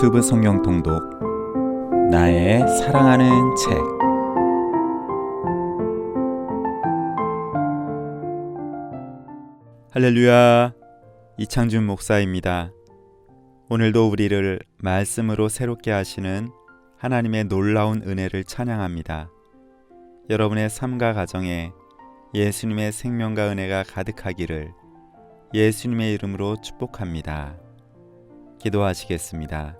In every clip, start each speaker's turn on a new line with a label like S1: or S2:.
S1: 유튜브 성경 통독 나의 사랑하는 책 할렐루야 이창준 목사입니다. 오늘도 우리를 말씀으로 새롭게 하시는 하나님의 놀라운 은혜를 찬양합니다. 여러분의 삶과 가정에 예수님의 생명과 은혜가 가득하기를 예수님의 이름으로 축복합니다. 기도하시겠습니다.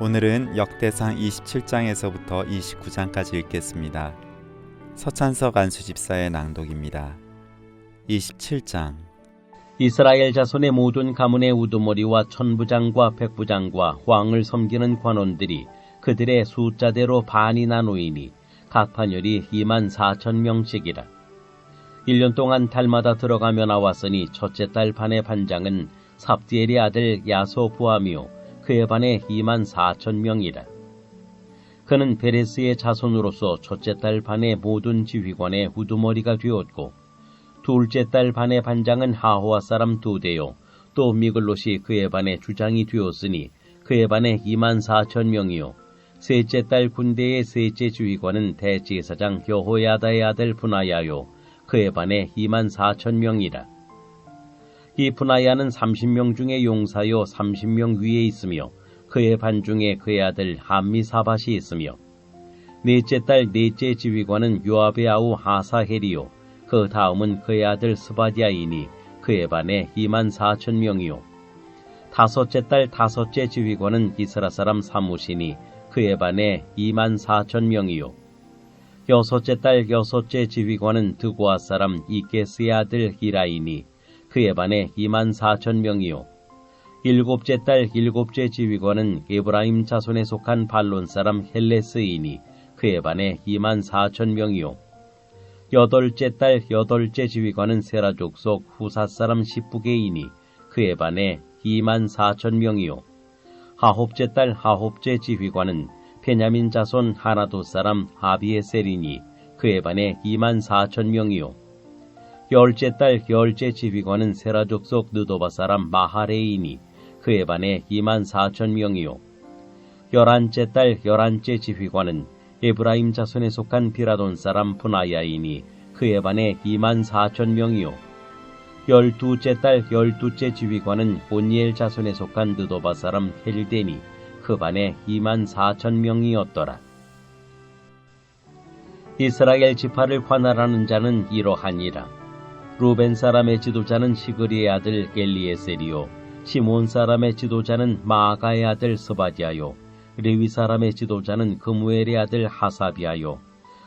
S1: 오늘은 역대상 27장에서부터 29장까지 읽겠습니다. 서찬석 안수집사의 낭독입니다. 27장
S2: 이스라엘 자손의 모든 가문의 우두머리와 천부장과 백부장과 왕을 섬기는 관원들이 그들의 숫자대로 반이 나누이니 각 판열이 2만 4천 명씩이라. 1년 동안 달마다 들어가며 나왔으니 첫째 달 반의 반장은 삽디엘의 아들 야소 부함이요 그의 반에 2만 4천 명이라. 그는 베레스의 자손으로서 첫째 달 반의 모든 지휘관의 우두머리가 되었고 둘째 달 반의 반장은 하호와 사람 두 대요. 또 미글롯이 그의 반의 주장이 되었으니 그의 반에 2만 4천 명이요. 셋째 달 군대의 셋째 주의관은 대제사장 여호야다의 아들 분하야요. 그의 반에 2만 4천 명이라. 이 분하야는 30명 중에 용사요 30명 위에 있으며 그의 반 중에 그의 아들 함미사밭이 있으며 넷째 달 넷째 지휘관은 요압의 아우 하사헬이요. 그 다음은 그의 아들 스바디아이니 그의 반에 2만 4천 명이요. 다섯째 달 다섯째 지휘관은 이스라 사람 사무시니 그의 반에 2만 4천 명이요. 여섯째 달 여섯째 지휘관은 드고아 사람 이게스의 아들 히라이니 그의 반에 2만 4천 명이요. 일곱째 달 일곱째 지휘관은 에브라임 자손에 속한 발론 사람 헬레스이니 그의 반에 2만 4천 명이요. 여덟째 달 여덟째 지휘관은 세라 족 속 후사 사람 십부게이니 그의 반에 2만 4천 명이요. 하홉째 달 하홉째 지휘관은 베냐민 자손 하나도 사람 하비에셀이니 그의 반에 2만 4천 명이요. 열째 달 열째 지휘관은 세라 족 속 느도바 사람 마하레이니 그의 반에 2만 4천 명이요. 열한째 달 열한째 지휘관은 에브라임 자손에 속한 비라돈 사람 푸나야이니 그의 반에 2만 4천 명이요. 열두째 달 열두째 지휘관은 온니엘 자손에 속한 느도바 사람 헬데니 그 반에 2만 4천 명이었더라. 이스라엘 지파를 관할하는 자는 이러하니라. 루벤 사람의 지도자는 시그리의 아들 엘리에셀이요. 시몬 사람의 지도자는 마아가의 아들 스바디아요. 레위 사람의 지도자는 그무엘의 아들 하사비아요.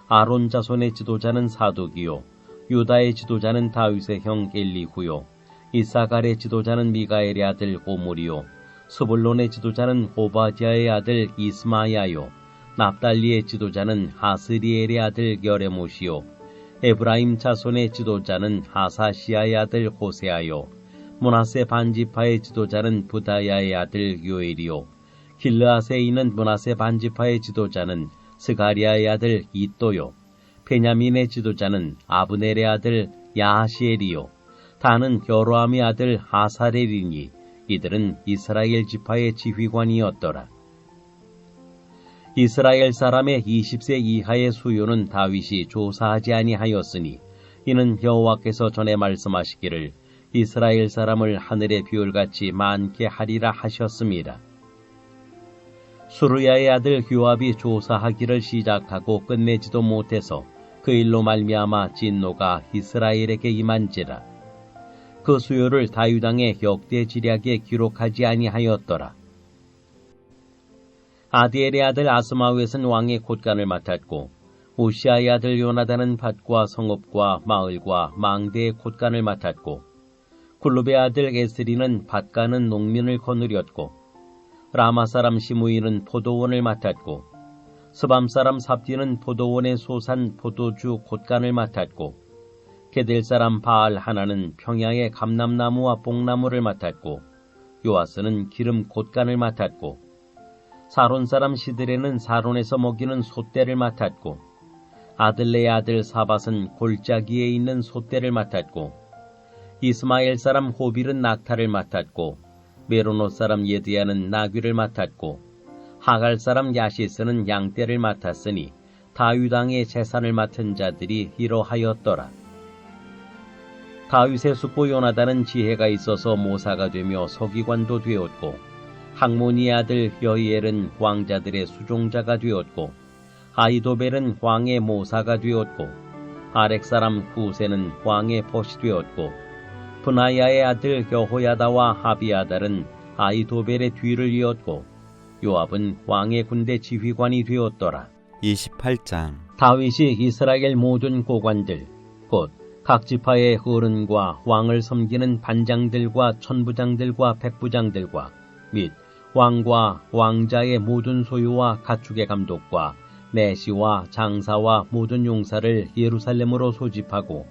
S2: 아론 자손의 지도자는 사독이요. 유다의 지도자는 다윗의 형 엘리후요. 이사갈의 지도자는 미가엘의 아들 오므리요. 스불론의 지도자는 오바디아의 아들 이스마야요. 납달리의 지도자는 하스리엘의 아들 여레모시요. 에브라임 자손의 지도자는 하사시아의 아들 호세아요. 문하세 반지파의 지도자는 부다야의 아들 요엘이요. 길르앗에 있는 문하세 반지파의 지도자는 스가리아의 아들 이또요. 베냐민의 지도자는 아브넬의 아들 야하시엘이요. 다는 여로함의 아들 하사렐이니 이들은 이스라엘 지파의 지휘관이었더라. 이스라엘 사람의 20세 이하의 수요는 다윗이 조사하지 아니하였으니 이는 여호와께서 전에 말씀하시기를 이스라엘 사람을 하늘의 비율같이 많게 하리라 하셨습니다. 수르야의 아들 요압이 조사하기를 시작하고 끝내지도 못해서 그 일로 말미암아 진노가 이스라엘에게 임한지라. 그 수요를 다유당의 역대 지략에 기록하지 아니하였더라. 아디엘의 아들 아스마우에는 왕의 콧간을 맡았고 우시아의 아들 요나단은 밭과 성읍과 마을과 망대의 콧간을 맡았고 굴룹의 아들 에스리는 밭가는 농민을 거느렸고 라마 사람 시무이는 포도원을 맡았고 스밤 사람 삽디는 포도원의 소산 포도주 곶간을 맡았고 게델 사람 바알 하나는 평야의 감람나무와 뽕나무를 맡았고 요아스는 기름 곶간을 맡았고 사론 사람 시드레는 사론에서 먹이는 소떼를 맡았고 아들레의 아들 사밧은 골짜기에 있는 소떼를 맡았고 이스마엘 사람 호빌은 낙타를 맡았고 메로노 사람 예드야는 나귀를 맡았고 하갈 사람 야시스는 양떼를 맡았으니 다윗 왕의 재산을 맡은 자들이 이러하였더라. 다윗의 숙부 요나단은 지혜가 있어서 모사가 되며 서기관도 되었고 학모니 아들 여이엘은 왕자들의 수종자가 되었고 아이도벨은 왕의 모사가 되었고 아렉 사람 후세는 왕의 벗이 되었고 분하야의 아들 여호야다와 하비아달은 아이도벨의 뒤를 이었고 요압은 왕의 군대 지휘관이 되었더라.
S1: 28장
S2: 다윗이 이스라엘 모든 고관들 곧 각 지파의 어른과 왕을 섬기는 반장들과 천부장들과 백부장들과 및 왕과 왕자의 모든 소유와 가축의 감독과 내시와 장사와 모든 용사를 예루살렘으로 소집하고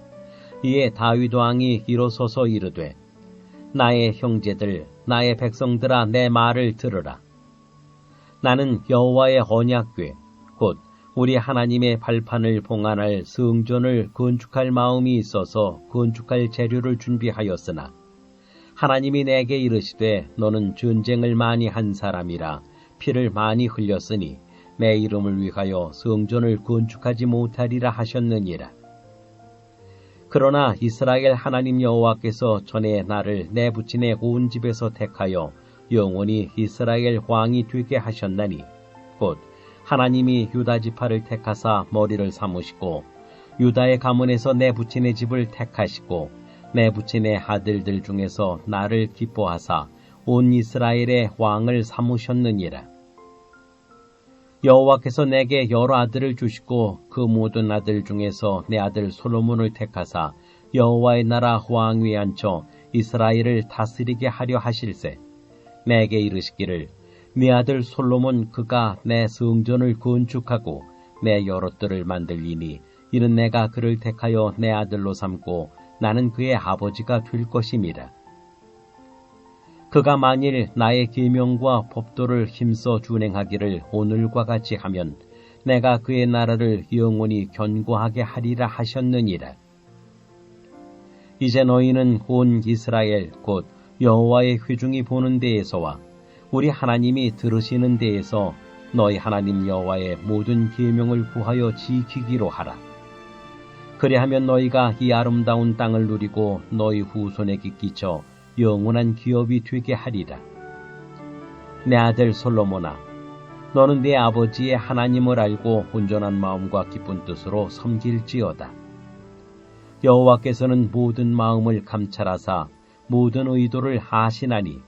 S2: 이에 다윗 왕이 일어서서 이르되 나의 형제들 나의 백성들아 내 말을 들으라. 나는 여호와의 언약궤 곧 우리 하나님의 발판을 봉안할 성전을 건축할 마음이 있어서 건축할 재료를 준비하였으나 하나님이 내게 이르시되 너는 전쟁을 많이 한 사람이라 피를 많이 흘렸으니 내 이름을 위하여 성전을 건축하지 못하리라 하셨느니라. 그러나 이스라엘 하나님 여호와께서 전에 나를 내 부친의 온 집에서 택하여 영원히 이스라엘 왕이 되게 하셨나니 곧 하나님이 유다 지파를 택하사 머리를 삼으시고 유다의 가문에서 내 부친의 집을 택하시고 내 부친의 아들들 중에서 나를 기뻐하사 온 이스라엘의 왕을 삼으셨느니라. 여호와께서 내게 여러 아들을 주시고 그 모든 아들 중에서 내 아들 솔로몬을 택하사 여호와의 나라 왕위에 앉혀 이스라엘을 다스리게 하려 하실세. 내게 이르시기를 내 아들 솔로몬 그가 내 성전을 건축하고 내 여러 뜰을 만들리니 이는 내가 그를 택하여 내 아들로 삼고 나는 그의 아버지가 될 것임이라. 그가 만일 나의 계명과 법도를 힘써 준행하기를 오늘과 같이 하면 내가 그의 나라를 영원히 견고하게 하리라 하셨느니라. 이제 너희는 온 이스라엘 곧 여호와의 회중이 보는 데에서와 우리 하나님이 들으시는 데에서 너희 하나님 여호와의 모든 계명을 구하여 지키기로 하라. 그리하면 너희가 이 아름다운 땅을 누리고 너희 후손에게 끼쳐 영원한 기업이 되게 하리라. 내 아들 솔로몬아, 너는 네 아버지의 하나님을 알고 온전한 마음과 기쁜 뜻으로 섬길지어다. 여호와께서는 모든 마음을 감찰하사 모든 의도를 하시나니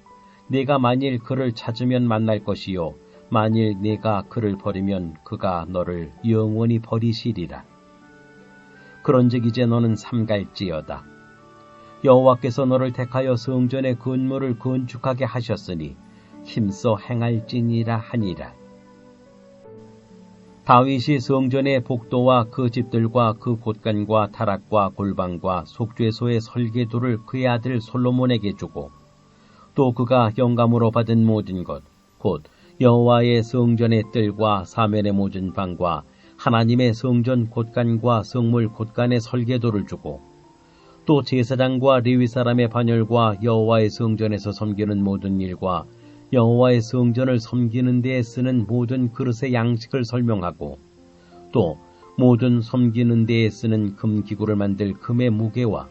S2: 네가 만일 그를 찾으면 만날 것이요 만일 네가 그를 버리면 그가 너를 영원히 버리시리라. 그런즉 이제 너는 삼갈지어다. 여호와께서 너를 택하여 성전의 건물을 건축하게 하셨으니 힘써 행할지니라 하니라. 다윗이 성전의 복도와 그 집들과 그 곳간과 타락과 골방과 속죄소의 설계도를 그의 아들 솔로몬에게 주고 또 그가 영감으로 받은 모든 것, 곧 여호와의 성전의 뜰과 사면의 모든 방과 하나님의 성전 곳간과 성물 곳간의 설계도를 주고 또 제사장과 레위 사람의 반열과 여호와의 성전에서 섬기는 모든 일과 여호와의 성전을 섬기는 데에 쓰는 모든 그릇의 양식을 설명하고 또 모든 섬기는 데에 쓰는 금 기구를 만들 금의 무게와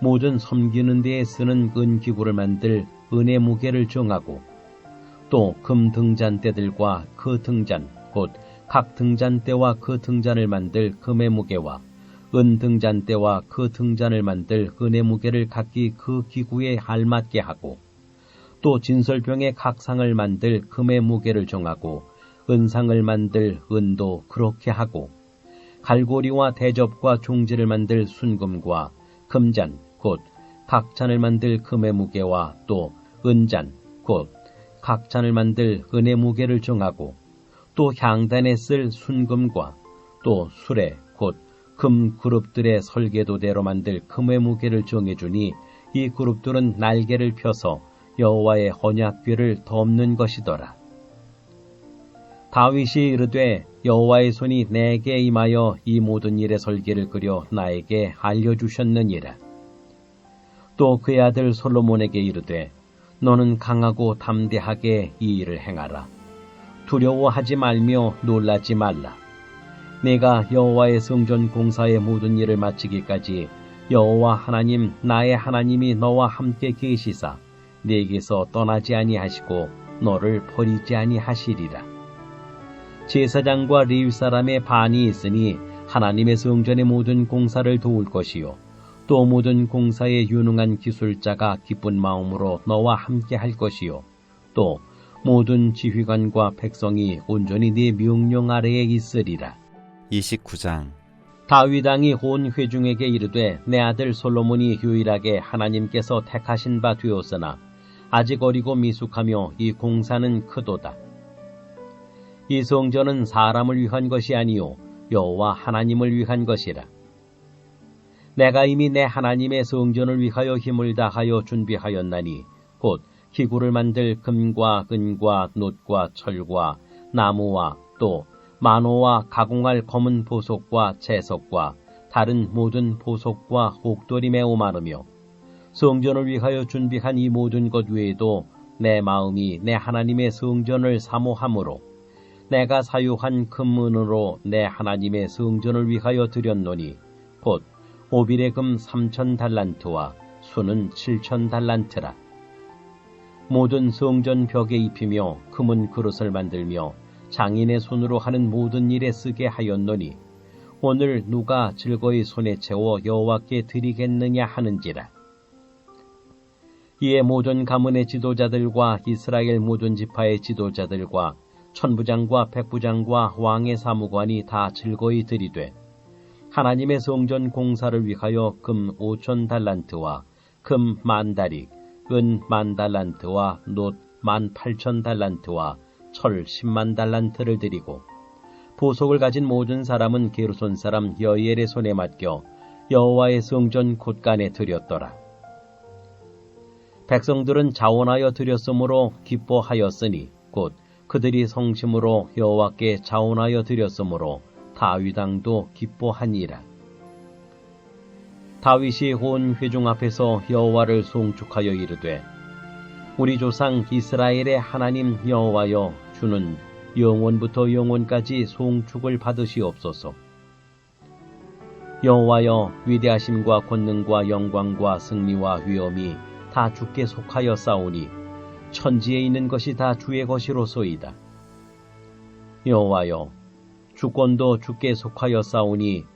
S2: 모든 섬기는 데에 쓰는 은 기구를 만들 은의 무게를 정하고 또 금 등잔대들과 그 등잔 곧 각 등잔대와 그 등잔을 만들 금의 무게와 은 등잔대와 그 등잔을 만들 은의 무게를 각기 그 기구에 알맞게 하고 또 진설병의 각 상을 만들 금의 무게를 정하고 은상을 만들 은도 그렇게 하고 갈고리와 대접과 종지를 만들 순금과 금잔 곧 각 잔을 만들 금의 무게와 또 은잔 곧 각 잔을 만들 은혜 무게를 정하고 또 향단에 쓸 순금과 또 수레 곧 금 그룹들의 설계도대로 만들 금의 무게를 정해주니 이 그룹들은 날개를 펴서 여호와의 언약궤를 덮는 것이더라. 다윗이 이르되 여호와의 손이 내게 임하여 이 모든 일의 설계를 그려 나에게 알려주셨느니라. 또 그의 아들 솔로몬에게 이르되 너는 강하고 담대하게 이 일을 행하라. 두려워하지 말며 놀라지 말라. 내가 여호와의 성전 공사의 모든 일을 마치기까지 여호와 하나님 나의 하나님이 너와 함께 계시사 내게서 떠나지 아니하시고 너를 버리지 아니하시리라. 제사장과 레위 사람의 반이 있으니 하나님의 성전의 모든 공사를 도울 것이요 또 모든 공사에 유능한 기술자가 기쁜 마음으로 너와 함께 할 것이요 또 모든 지휘관과 백성이 온전히 네 명령 아래에 있으리라.
S1: 29장
S2: 다윗 왕이 온 회중에게 이르되 내 아들 솔로몬이 유일하게 하나님께서 택하신 바 되었으나 아직 어리고 미숙하며 이 공사는 크도다. 이 성전은 사람을 위한 것이 아니요 여호와 하나님을 위한 것이라. 내가 이미 내 하나님의 성전을 위하여 힘을 다하여 준비하였나니 곧 기구를 만들 금과 은과 놋과 철과 나무와 또 만호와 가공할 검은 보석과 채석과 다른 모든 보석과 옥돌이 매우 많으며 성전을 위하여 준비한 이 모든 것 외에도 내 마음이 내 하나님의 성전을 사모함으로 내가 사유한 금은으로 내 하나님의 성전을 위하여 드렸노니 곧 오빌의 금 삼천 달란트와 수는 칠천 달란트라. 모든 성전 벽에 입히며 금은 그릇을 만들며 장인의 손으로 하는 모든 일에 쓰게 하였노니 오늘 누가 즐거이 손에 채워 여호와께 드리겠느냐 하는지라. 이에 모든 가문의 지도자들과 이스라엘 모든 지파의 지도자들과 천부장과 백부장과 왕의 사무관이 다 즐거이 드리되 하나님의 성전 공사를 위하여 금 오천 달란트와 금 만 다릭, 은 만 달란트와 놋 만 팔천 달란트와 철 10만 달란트를 드리고 보석을 가진 모든 사람은 게르손 사람 여이엘의 손에 맡겨 여호와의 성전 곳간에 드렸더라. 백성들은 자원하여 드렸으므로 기뻐하였으니 곧 그들이 성심으로 여호와께 자원하여 드렸으므로 다윗 왕도 기뻐하니라. 다윗이 온 회중 앞에서 여호와를 송축하여 이르되 우리 조상 이스라엘의 하나님 여호와여 주는 영원부터 영원까지 송축을 받으시옵소서. 여호와여 위대하심과 권능과 영광과 승리와 위엄이 다 주께 속하여 싸우니 천지에 있는 것이 다 주의 것이로소이다. 여호와여 주권도 주께 속하여 싸우니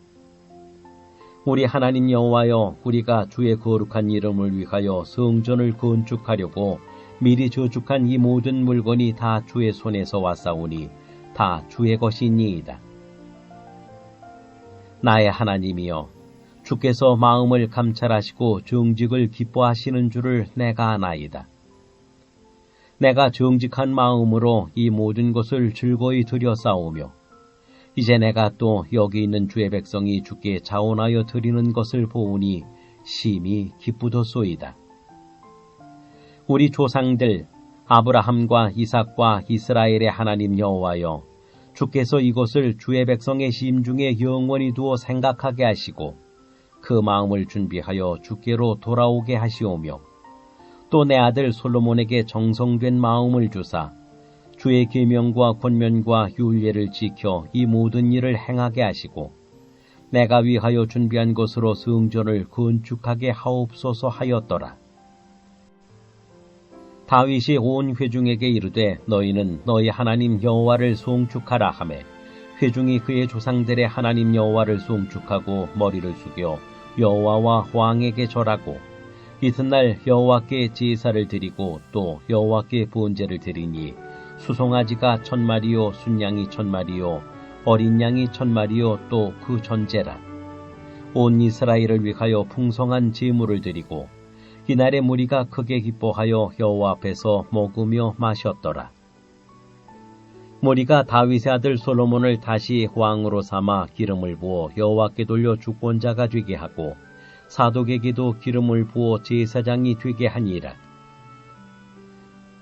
S2: 우리 하나님 여호와여 우리가 주의 거룩한 이름을 위하여 성전을 건축하려고 미리 저축한 이 모든 물건이 다 주의 손에서 왔사오니 다 주의 것이니이다. 나의 하나님이여 주께서 마음을 감찰하시고 정직을 기뻐하시는 줄을 내가 아나이다. 내가 정직한 마음으로 이 모든 것을 즐거이 들여 싸우며 이제 내가 또 여기 있는 주의 백성이 주께 자원하여 드리는 것을 보오니 심히 기쁘도소이다. 우리 조상들 아브라함과 이삭과 이스라엘의 하나님 여호와여 주께서 이것을 주의 백성의 심중에 영원히 두어 생각하게 하시고 그 마음을 준비하여 주께로 돌아오게 하시오며 또 내 아들 솔로몬에게 정성된 마음을 주사 주의 계명과 권면과 율례를 지켜 이 모든 일을 행하게 하시고 내가 위하여 준비한 것으로 성전을 건축하게 하옵소서 하였더라. 다윗이 온 회중에게 이르되 너희는 너희 하나님 여호와를 송축하라 하매 회중이 그의 조상들의 하나님 여호와를 송축하고 머리를 숙여 여호와와 왕에게 절하고 이튿날 여호와께 제사를 드리고 또 여호와께 번제를 드리니 수송아지가 천 마리요 순양이 천 마리요 어린 양이 천 마리요 또 그 전제라 온 이스라엘을 위하여 풍성한 제물을 드리고 이날의 무리가 크게 기뻐하여 여호와 앞에서 먹으며 마셨더라. 무리가 다윗의 아들 솔로몬을 다시 왕으로 삼아 기름을 부어 여호와께 돌려 주권자가 되게 하고 사독에게도 기름을 부어 제사장이 되게 하니라.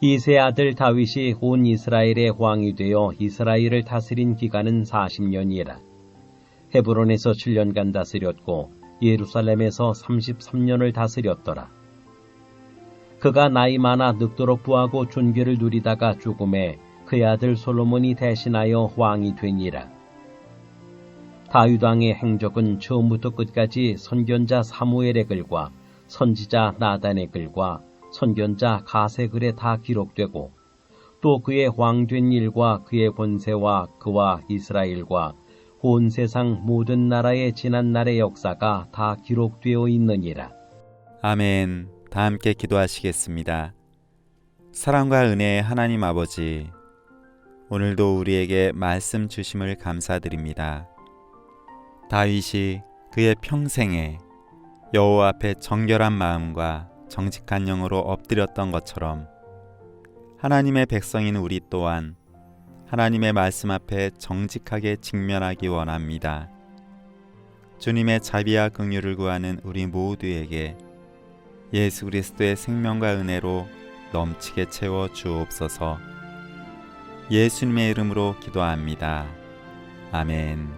S2: 이세 아들 다윗이 온 이스라엘의 왕이 되어 이스라엘을 다스린 기간은 40년이라. 헤브론에서 7년간 다스렸고 예루살렘에서 33년을 다스렸더라. 그가 나이 많아 늙도록 부하고 존귀를 누리다가 죽음에 그의 아들 솔로몬이 대신하여 왕이 되니라. 다윗 왕의 행적은 처음부터 끝까지 선견자 사무엘의 글과 선지자 나단의 글과 선견자 가세 글에 다 기록되고 또 그의 왕된 일과 그의 권세와 그와 이스라엘과 온 세상 모든 나라의 지난 날의 역사가 다 기록되어 있느니라.
S1: 아멘. 다 함께 기도하시겠습니다. 사랑과 은혜의 하나님 아버지, 오늘도 우리에게 말씀 주심을 감사드립니다. 다윗이 그의 평생에 여호와 앞에 정결한 마음과 정직한 영으로 엎드렸던 것처럼 하나님의 백성인 우리 또한 하나님의 말씀 앞에 정직하게 직면하기 원합니다. 주님의 자비와 긍휼을 구하는 우리 모두에게 예수 그리스도의 생명과 은혜로 넘치게 채워 주옵소서. 예수님의 이름으로 기도합니다. 아멘.